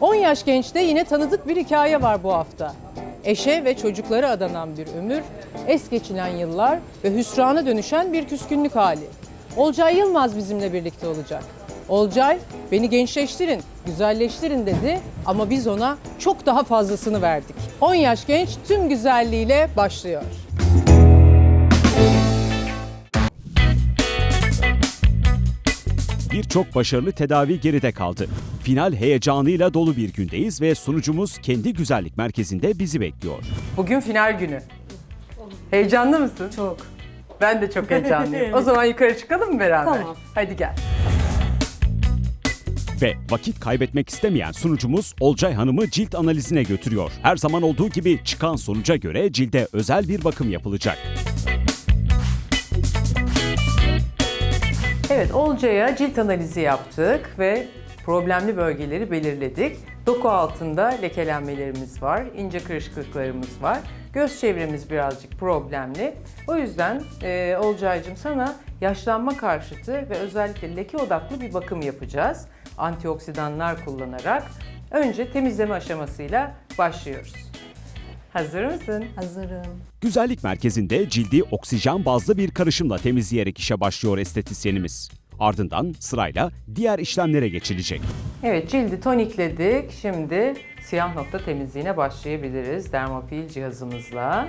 10 yaş gençte yine tanıdık bir hikaye var bu hafta. Eşe ve çocuklara adanan bir ömür, es geçilen yıllar ve hüsrana dönüşen bir küskünlük hali. Olcay Yılmaz bizimle birlikte olacak. Olcay, beni gençleştirin, güzelleştirin dedi ama biz ona çok daha fazlasını verdik. 10 yaş genç tüm güzelliğiyle başlıyor. Birçok başarılı tedavi geride kaldı. Final heyecanıyla dolu bir gündeyiz ve sunucumuz kendi güzellik merkezinde bizi bekliyor. Bugün final günü. Heyecanlı mısın? Çok. Ben de çok heyecanlıyım. o zaman yukarı çıkalım mı beraber? Tamam. Hadi gel. Ve vakit kaybetmek istemeyen sunucumuz Olcay Hanım'ı cilt analizine götürüyor. Her zaman olduğu gibi çıkan sonuca göre cilde özel bir bakım yapılacak. Evet, Olcay'a cilt analizi yaptık ve problemli bölgeleri belirledik. Doku altında lekelenmelerimiz var, ince kırışıklıklarımız var. Göz çevremiz birazcık problemli. O yüzden e, Olcay'cığım sana yaşlanma karşıtı ve özellikle leke odaklı bir bakım yapacağız. Antioksidanlar kullanarak. Önce temizleme aşamasıyla başlıyoruz. Hazır mısın? Hazırım. Güzellik merkezinde cildi oksijen bazlı bir karışımla temizleyerek işe başlıyor estetisyenimiz. Ardından sırayla diğer işlemlere geçilecek. Evet cildi tonikledik. Şimdi siyah nokta temizliğine başlayabiliriz dermopil cihazımızla.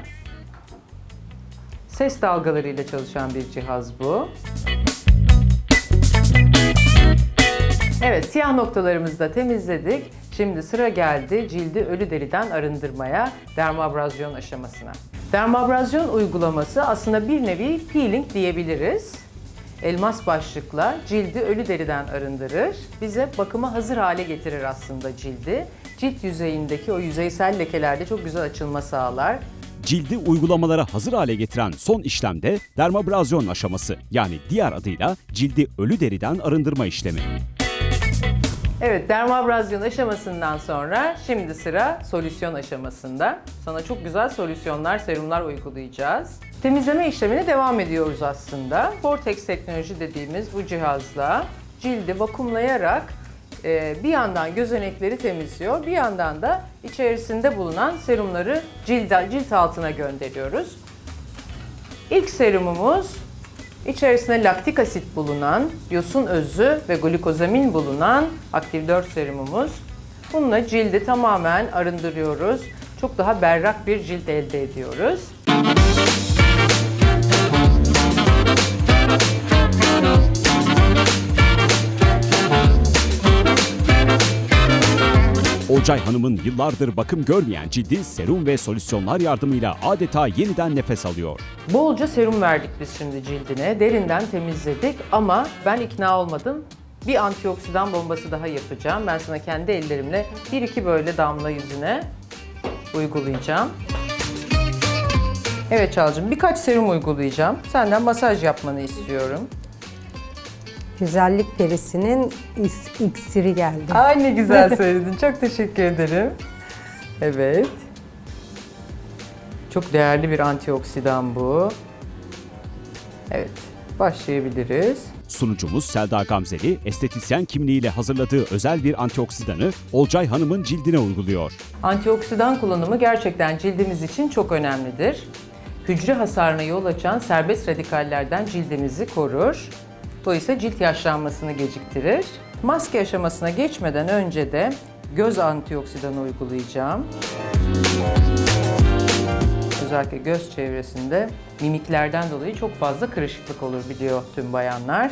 Ses dalgalarıyla çalışan bir cihaz bu. Evet siyah noktalarımızı da temizledik. Şimdi sıra geldi cildi ölü deriden arındırmaya, dermabrazyon aşamasına. Dermabrazyon uygulaması aslında bir nevi peeling diyebiliriz. Elmas başlıkla cildi ölü deriden arındırır. Bize bakıma hazır hale getirir aslında cildi. Cilt yüzeyindeki o yüzeysel lekelerde çok güzel açılma sağlar. Cildi uygulamalara hazır hale getiren son işlemde dermabrazyon aşaması yani diğer adıyla cildi ölü deriden arındırma işlemi. Evet, dermabrazyon aşamasından sonra şimdi sıra solüsyon aşamasında. Sana çok güzel solüsyonlar, serumlar uygulayacağız. Temizleme işlemine devam ediyoruz aslında. Vortex teknoloji dediğimiz bu cihazla cildi vakumlayarak e, bir yandan gözenekleri temizliyor, bir yandan da içerisinde bulunan serumları cilt, cilt altına gönderiyoruz. İlk serumumuz içerisinde laktik asit bulunan, yosun özü ve glikozamin bulunan aktif 4 serumumuz. Bununla cildi tamamen arındırıyoruz. Çok daha berrak bir cilt elde ediyoruz. Olcay Hanım'ın yıllardır bakım görmeyen cildi serum ve solüsyonlar yardımıyla adeta yeniden nefes alıyor. Bolca serum verdik biz şimdi cildine. Derinden temizledik ama ben ikna olmadım. Bir antioksidan bombası daha yapacağım. Ben sana kendi ellerimle bir iki böyle damla yüzüne uygulayacağım. Evet Çağla'cığım birkaç serum uygulayacağım. Senden masaj yapmanı istiyorum. Güzellik perisinin is- iksiri geldi. Ay ne güzel söyledin. Çok teşekkür ederim. Evet. Çok değerli bir antioksidan bu. Evet. Başlayabiliriz. Sunucumuz Selda Gamzeli, estetisyen kimliğiyle hazırladığı özel bir antioksidanı Olcay Hanım'ın cildine uyguluyor. Antioksidan kullanımı gerçekten cildimiz için çok önemlidir. Hücre hasarına yol açan serbest radikallerden cildimizi korur. Dolayısıyla cilt yaşlanmasını geciktirir. Maske aşamasına geçmeden önce de göz antioksidanı uygulayacağım. Özellikle göz çevresinde mimiklerden dolayı çok fazla kırışıklık olur biliyor tüm bayanlar.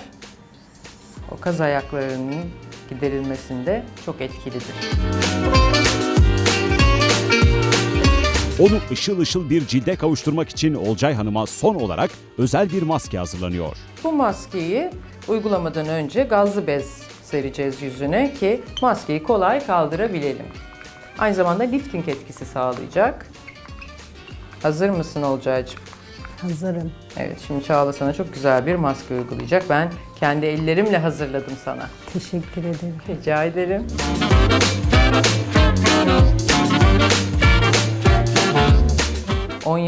O kaz ayaklarının giderilmesinde çok etkilidir. Onu ışıl ışıl bir cilde kavuşturmak için Olcay Hanım'a son olarak özel bir maske hazırlanıyor. Bu maskeyi uygulamadan önce gazlı bez sereceğiz yüzüne ki maskeyi kolay kaldırabilelim. Aynı zamanda lifting etkisi sağlayacak. Hazır mısın Olcaycığım? Hazırım. Evet şimdi Çağla sana çok güzel bir maske uygulayacak. Ben kendi ellerimle hazırladım sana. Teşekkür ederim. Rica ederim.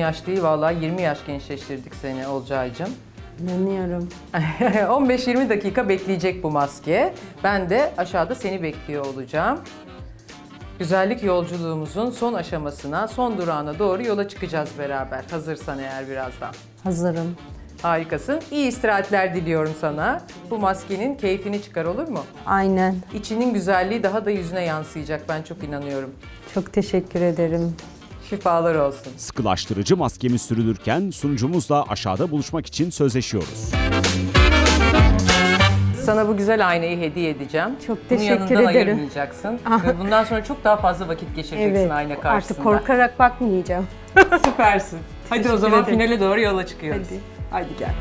Yaş değil vallahi 20 yaş gençleştirdik seni Olcaycığım. İnanıyorum. 15-20 dakika bekleyecek bu maske. Ben de aşağıda seni bekliyor olacağım. güzellik yolculuğumuzun son aşamasına, son durağına doğru yola çıkacağız beraber. Hazırsan eğer birazdan. Hazırım. Harikasın. İyi istirahatler diliyorum sana. Bu maskenin keyfini çıkar olur mu? Aynen. İçinin güzelliği daha da yüzüne yansıyacak ben çok inanıyorum. Çok teşekkür ederim. Şifalar olsun. Sıkılaştırıcı maskemiz sürülürken sunucumuzla aşağıda buluşmak için sözleşiyoruz. Sana bu güzel aynayı hediye edeceğim. Çok Bunu teşekkür yanından ederim. ayırmayacaksın. Ve bundan sonra çok daha fazla vakit geçireceksin Evet. ayna karşısında. Artık korkarak bakmayacağım. Süpersin. Hadi o Teşekkür zaman ederim. finale doğru yola çıkıyoruz. Hadi. Hadi gel.